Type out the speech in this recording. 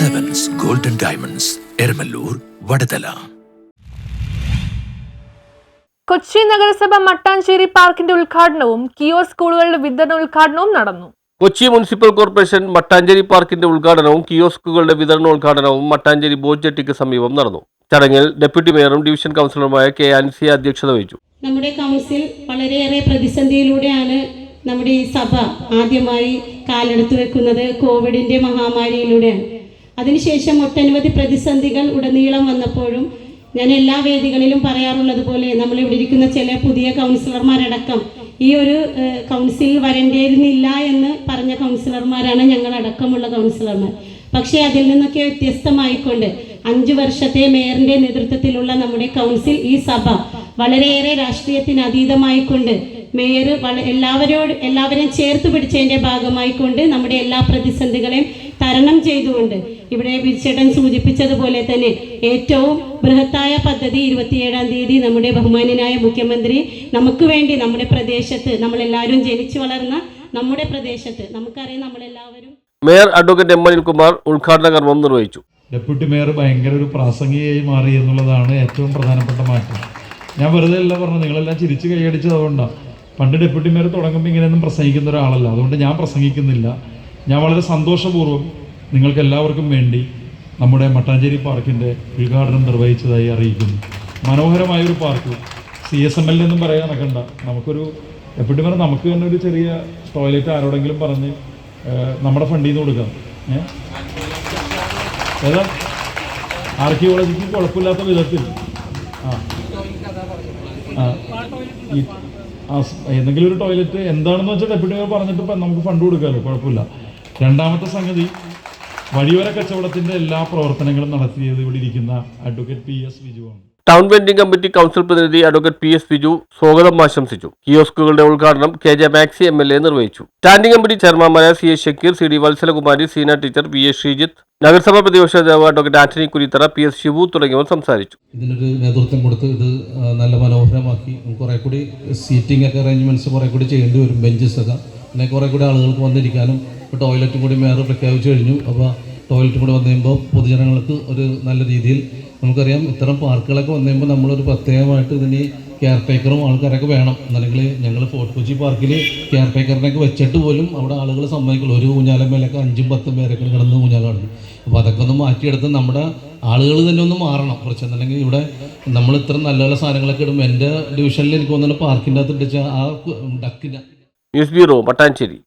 Diamonds Eramallur Vadathala Kochi നഗരസഭ മട്ടാഞ്ചേരി പാർക്കിന്റെ ഉദ്ഘാടനവും കിയോ സ്കൂളുകളുടെ വിതരണ ഉദ്ഘാടനവും നടന്നു. കൊച്ചി മുനിസിപ്പൽ കോർപ്പറേഷൻ മട്ടാഞ്ചേരി പാർക്കിന്റെ ഉദ്ഘാടനവും കിയോസ്കുകളുടെ വിതരണോദ്ഘാടനവും മട്ടാഞ്ചേരി ബോട്ട് ജെട്ടിക്ക് സമീപം നടന്നു. ചടങ്ങിൽ ഡെപ്യൂട്ടി മേയറും ഡിവിഷൻ കൗൺസിലറുമായ കെ ആൻസി അധ്യക്ഷത വഹിച്ചു. നമ്മുടെ കൗൺസിൽ വളരെയേറെ പ്രതിസന്ധിയിലൂടെയാണ് നമ്മുടെ ഈ സഭ ആദ്യമായി കാലെടുത്തു വെക്കുന്നത് കോവിഡിന്റെ മഹാമാരിയിലൂടെയാണ്. അതിനുശേഷം ഒട്ടനവധി പ്രതിസന്ധികൾ ഉടനീളം വന്നപ്പോഴും ഞാൻ എല്ലാ വേദികളിലും പറയാറുള്ളത് പോലെ നമ്മളിവിടെ ഇരിക്കുന്ന ചില പുതിയ കൗൺസിലർമാരടക്കം ഈ ഒരു കൗൺസിൽ വരേണ്ടിയിരുന്നില്ല എന്ന് പറഞ്ഞ കൗൺസിലർമാരാണ് ഞങ്ങളടക്കമുള്ള കൗൺസിലർമാർ. പക്ഷേ അതിൽ നിന്നൊക്കെ വ്യത്യസ്തമായിക്കൊണ്ട് അഞ്ചു വർഷത്തെ മേയറിന്റെ നേതൃത്വത്തിലുള്ള നമ്മുടെ കൗൺസിൽ ഈ സഭ വളരെയേറെ രാഷ്ട്രീയത്തിന് അതീതമായിക്കൊണ്ട് മേയർ വള- എല്ലാവരോട് എല്ലാവരെയും ചേർത്ത് ഭാഗമായി കൊണ്ട് നമ്മുടെ എല്ലാ പ്രതിസന്ധികളെയും തരണം ചെയ്തുകൊണ്ട് ഇവിടെ വിരിച്ചേട്ടൻ സൂചിപ്പിച്ചതുപോലെ തന്നെ ഏറ്റവും ബൃഹത്തായ പദ്ധതി ഇരുപത്തിയേഴാം തീയതി നമ്മുടെ ബഹുമാനനായ മുഖ്യമന്ത്രി നമുക്ക് വേണ്ടി നമ്മുടെ പ്രദേശത്ത് നമ്മളെല്ലാവരും ജനിച്ചു വളർന്ന നമ്മുടെ പ്രദേശത്ത് നമുക്കറിയാം നമ്മളെല്ലാവരും മേയർ അഡ്വക്കേറ്റ് എം അനിൽകുമാർ ഉദ്ഘാടന കർമ്മം നിർവഹിച്ചു. ഡെപ്യൂട്ടി മേയർ ഭയങ്കര ഒരു പ്രാസംഗികയായി മാറി എന്നുള്ളതാണ് ഏറ്റവും പ്രധാനപ്പെട്ട മാറ്റം. ഞാൻ വെറുതെ അല്ല പറഞ്ഞു നിങ്ങളെല്ലാം ചിരിച്ച് കൈയടിച്ചത് അതുകൊണ്ടാണ്. പണ്ട് ഡെപ്യൂട്ടി മേയർ തുടങ്ങുമ്പോൾ ഇങ്ങനെയൊന്നും പ്രസംഗിക്കുന്ന ഒരാളല്ല. അതുകൊണ്ട് ഞാൻ പ്രസംഗിക്കുന്നില്ല. ഞാൻ വളരെ സന്തോഷപൂർവം നിങ്ങൾക്ക് എല്ലാവർക്കും വേണ്ടി നമ്മുടെ മട്ടാഞ്ചേരി പാർക്കിന്റെ ഉദ്ഘാടനം നിർവഹിച്ചതായി അറിയിക്കുന്നു. മനോഹരമായ ഒരു park C S M L എന്നും പറയാൻ നടക്കണ്ട. നമുക്കൊരു ഡെപ്യൂട്ടി മേയർ നമുക്ക് തന്നെ ഒരു ചെറിയ ടോയ്ലറ്റ് ആരോടെങ്കിലും പറഞ്ഞ് നമ്മുടെ ഫണ്ടിൽ നിന്ന് കൊടുക്കാം. ഏതാ? ആർക്കിയോളജിക്ക് കുഴപ്പമില്ലാത്ത വിധത്തിൽ. ആ. ആ. എന്തെങ്കിലും ഒരു ടോയ്ലറ്റ് എന്താണെന്ന് വെച്ചാൽ ഡെപ്യൂട്ടി മേയർ പറഞ്ഞിട്ട് നമുക്ക് ഫണ്ട് കൊടുക്കാമല്ലോ കുഴപ്പമില്ല. രണ്ടാമത്തെ സംഗതി വഴിയോര കച്ചവടത്തിന്റെ എല്ലാ പ്രവർത്തനങ്ങളും നടത്തിയത് ഇവിടെ ഇരിക്കുന്ന അഡ്വക്കേറ്റ് പി എസ് വിജുവാണ് ടൗൺ വെൻഡിംഗ് കമ്മിറ്റി കൗൺസിൽ പ്രതിനിധി അഡ്വക്കേറ്റ് പി എസ് ബിജു സ്വാഗതം ആശംസിച്ചു. കിയോസ്കുകളുടെ ഉദ്ഘാടനം K J Maxi M L A നിർവഹിച്ചു. Standing committee ചെയർമാൻമാരായ C S Shakir C D Vatsalakumari Seena teacher V S Sreejith നഗരസഭാ പ്രതിപക്ഷ നേതാവ് advocate Antony Kurithara P S Shivu തുടങ്ങിയവർ സംസാരിച്ചു. ഇതിനൊരു നേതൃത്വം കൊടുത്ത് ഇത് നല്ല മനോഹരമാക്കി. കുറെ കൂടി സീറ്റിംഗ് ഒക്കെ അറേഞ്ച്മെന്റ്സ് കുറെ കൂടി ചെയ്യേണ്ടി വരും ബെഞ്ചസ് ഒക്കെ. പിന്നെ കുറെ കൂടി ആളുകൾക്ക് വന്നിരിക്കാനും ഇപ്പോൾ ടോയ്ലറ്റും കൂടി മേയർ പ്രഖ്യാപിച്ചു കഴിഞ്ഞു. അപ്പോൾ ടോയ്ലറ്റും കൂടെ വന്നു കഴിയുമ്പോൾ പൊതുജനങ്ങൾക്ക് ഒരു നല്ല രീതിയിൽ നമുക്കറിയാം ഇത്തരം പാർക്കുകളൊക്കെ വന്നു കഴിയുമ്പോൾ നമ്മളൊരു പ്രത്യേകമായിട്ട് ഇതിന് കെയർ ടേക്കറും ആൾക്കാരൊക്കെ വേണം. എന്നല്ലെങ്കിൽ ഞങ്ങൾ ഫോർട്ട് കൊച്ചി പാർക്കിൽ കെയർ ടേക്കറിനൊക്കെ വെച്ചിട്ട് പോലും അവിടെ ആളുകൾ സമ്മതിക്കുള്ളൂ. ഒരു ഊഞ്ഞാലം മേലൊക്കെ അഞ്ചും പത്തും പേരൊക്കെ കിടന്ന് ഊഞ്ഞാലാണ് അപ്പോൾ അതൊക്കെ ഒന്ന് മാറ്റിയെടുത്ത് നമ്മുടെ ആളുകൾ തന്നെ ഒന്ന് മാറണം. കുറച്ച് എന്നല്ലെങ്കിൽ ഇവിടെ നമ്മൾ ഇത്ര നല്ല നല്ല സാധനങ്ങളൊക്കെ ഇടുമ്പോൾ എന്റെ ഡിവിഷനിൽ എനിക്ക് തോന്നുന്നു പാർക്കിന്റെ അകത്ത് ഇടിച്ച ആ ഡക്കിന്റെ ന്യൂസ് ബ്യൂറോ മട്ടാഞ്ചേരി